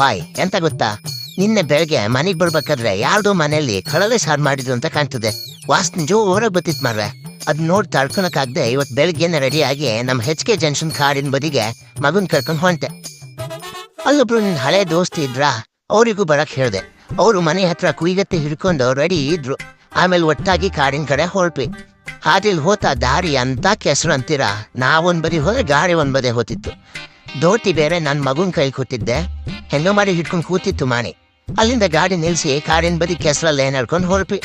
Hi ಎಂತ ಗೊತ್ತಾ? ನಿನ್ನೆ ಬೆಳಗ್ಗೆ ಮನೆಗೆ ಬರ್ಬೇಕಾದ್ರೆ ಯಾರ್ದೋ ಮನೆಯಲ್ಲಿ ಕಳಲೆ ಸಾರು ಮಾಡಿದ್ರು ಅಂತ ಕಾಣ್ತದೆ. ವಾಸನೆ ಜೋರಾಗಿ ಬತ್ತಿತ್ ಮಾರ್ರೆ. ಅದ್ ನೋಡಿ ತಡ್ಕೊಳಕ್ಕಾಗದೆ ಇವತ್ತು ಬೆಳಗ್ಗೆನೆ ರೆಡಿಯಾಗಿ ನಮ್ಮ ಹೆಚ್ ಕೆ ಜಂಕ್ಷನ್ ಕಾಡಿನ ಬದಿಗೆ ಮಗುನ್ ಕರ್ಕೊಂಡು ಹೊಂಟೆ ಅಲ್ಲೊಬ್ರು ನಿನ್ ಹಳೆ ದೋಸ್ತಿ ಇದ್ರಾ? ಅವರಿಗೂ ಬರಕ್ ಹೇಳ್ದೆ. ಅವರು ಮನೆ ಹತ್ರ ಕುಯ್ಗತ್ತೆ ಹಿಡ್ಕೊಂಡು ರೆಡಿ ಇದ್ರು. ಆಮೇಲೆ ಒಟ್ಟಾಗಿ ಕಾಡಿನ ಕಡೆ ಹೊರಪಿ ಹಾದಿಲ್ ಹೋತ ದಾರಿ ಅಂತ ಕೆಸರು ಅಂತೀರಾ? ನಾವೊಂದ್ ಬದಿ ಹೋದ್ರೆ ಗಾಡಿ ಒಂದ್ ಬದಿ ಹೋತಿತ್ತು. ದೋತಿ ಬೇರೆ ನನ್ನ ಮಗುನ್ ಕೈ ಕೂತಿದ್ದೆ ಹೆಂಗೋ ಮಾಡಿ ಹಿಡ್ಕೊಂಡು ಕೂತಿತ್ತು ಮಾಣಿ. ಅಲ್ಲಿಂದ ಗಾಡಿ ನಿಲ್ಸಿ ಕಾರಿನ ಬದಿ ಕೆಸರಲ್ಲಿ ನಡ್ಕೊಂಡು ಹೊರಪಿ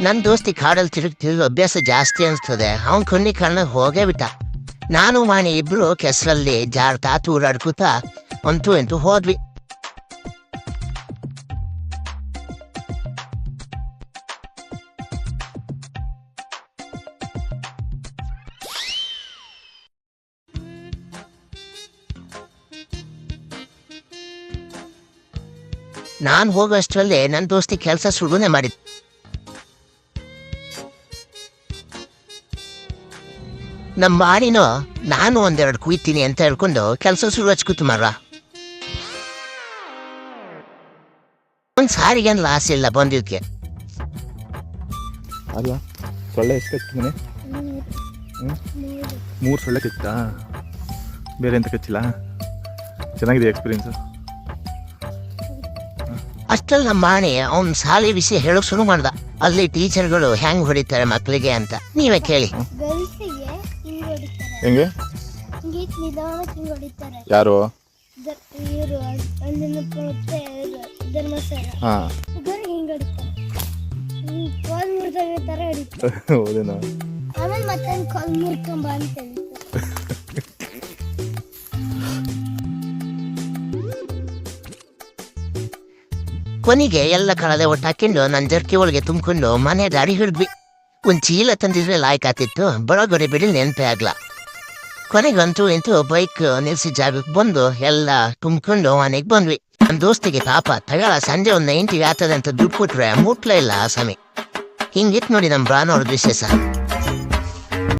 ನನ್ ದೋಸ್ತಿ ಕಾಡಲ್ಲಿ ತಿರುಗಿ ತಿರುಗಿ ಅಭ್ಯಾಸ ಜಾಸ್ತಿ ಅನಿಸ್ತದೆ. ಅವನ್ ಕಣ್ಣಿ ಕಣ್ಣ ಹೋಗೇ ಬಿಟ್ಟ. ನಾನು ಮಾಣಿ ಇಬ್ರು ಕೆಸರಲ್ಲಿ ಜಾರ್ತಾ ತೂರಾಡ್ಕೂತಾ ಅಂತೂ ಎಂತೂ ಹೋದ್ವಿ. ನಾನ್ ಹೋಗೋಷ್ಟರಲ್ಲೇ ನನ್ನ ದೋಸ್ತಿ ಕೆಲಸ ಶುರುನೆ ಮಾಡಿದ್. ನಮ್ಮ ಮಾಡಿನೋ ನಾನು ಒಂದೆರಡು ಕುಯ್ತೀನಿ ಅಂತ ಹೇಳ್ಕೊಂಡು ಕೆಲಸ ಶುರು ಹಚ್ಕೂತು ಮರ ಒಂದ್ ಸಾರಿಗೇನ್ ಲಾಸ್ ಇಲ್ಲ ಬಂದಿದ್ಕೆ. ಅಲ್ಲ, ಸೊಳ್ಳೆ ಎಷ್ಟು ಮೂರು ಸೊಳ್ಳೆ ಕಚ್ಚಿತಾ ಬೇರೆ ಎಂತ ಕಚ್ಚಿಲ್ಲ? ಚೆನ್ನಾಗಿದೆ ಎಕ್ಸ್ಪೀರಿಯನ್ಸು ಅಷ್ಟಲ್ಲಿ ನಮ್ಮ ಮಾಣಿ ಅವ್ನ್ ಶಾಲೆ ವಿಷಯ ಹೇಳಕ್ ಶುರು ಮಾಡ್ದ. ಅಲ್ಲಿ ಟೀಚರ್ಗಳು ಹೆಂಗ್ ಹೊಡಿತಾರೆ ಮಕ್ಕಳಿಗೆ ಅಂತ. ನೀವೇ ಕೇಳಿ. ಗರ್ಲ್ಸಿಗೆ ಹಿಂಗ್ ಹೊಡಿತಾರೆ. ಹೆಂಗೆ? ಹಿಂಗೆ ನಿಧಾನಕ್ಕೆ ಹಿಂಗ್ ಹೊಡಿತಾರೆ. ಯಾರು? ಇವರು ಅಂಜನಪ್ಪ ಮತ್ತೆ ಧರ್ಮಸ್ಥಳ. ಹಾಂ. ಇಬ್ಬರು ಹಿಂಗ್ ಹೊಡಿತಾರೆ. ಹಿಂಗ್ ಕಾಲ್ ಮುರಿದಾಗ ತರ ಹೊಡಿತಾರೆ. ಹೌದೇನಾ? ಆಮೇಲೆ ಮತ್ತೆ ಕಾಲ್ ಮುರ್ಕೊಂಬ ಅಂತ ಕೊನೆಗೆ ಎಲ್ಲ ಕಳದೆ ಒಟ್ಟು ಹಾಕೊಂಡು ನನ್ನ ಜರ್ಕಿ ಒಳಗೆ ತುಂಬಿಕೊಂಡು ಮನೆ ದಾರಿ ಹಿಡಿದ್ವಿ. ಒಂದು ಚೀಲ ತಂದಿದ್ರೆ ಲಾಯ್ಕ್ ಆತಿತ್ತು ಬರೋಗೊರೆ ಬಿಡಿ ನೆನಪೇ ಆಗ್ಲ. ಕೊನೆಗಂತೂ ಇಂತೂ ಬೈಕ್ ನಿಲ್ಸಿ ಜಾಗಕ್ಕೆ ಬಂದು ಎಲ್ಲ ತುಂಬಿಕೊಂಡು ಮನೆಗೆ ಬಂದ್ವಿ. ನನ್ನ ದೋಸ್ತಿಗೆ ಪಾಪ, ತಗಳ ಸಂಜೆ ಒಂದು ನೈಂಟಿಗೆ ಆತದಂತ ದುಡ್ಡು ಕೊಟ್ರೆ ಮುಟ್ಲೇ ಇಲ್ಲ ಆ ಸಮಯ ಹಿಂಗಿತ್ತು ನೋಡಿ ನಮ್ಮ ಬ್ರಾನ್ ಅವ್ರದ್ದು ವಿಶೇಷ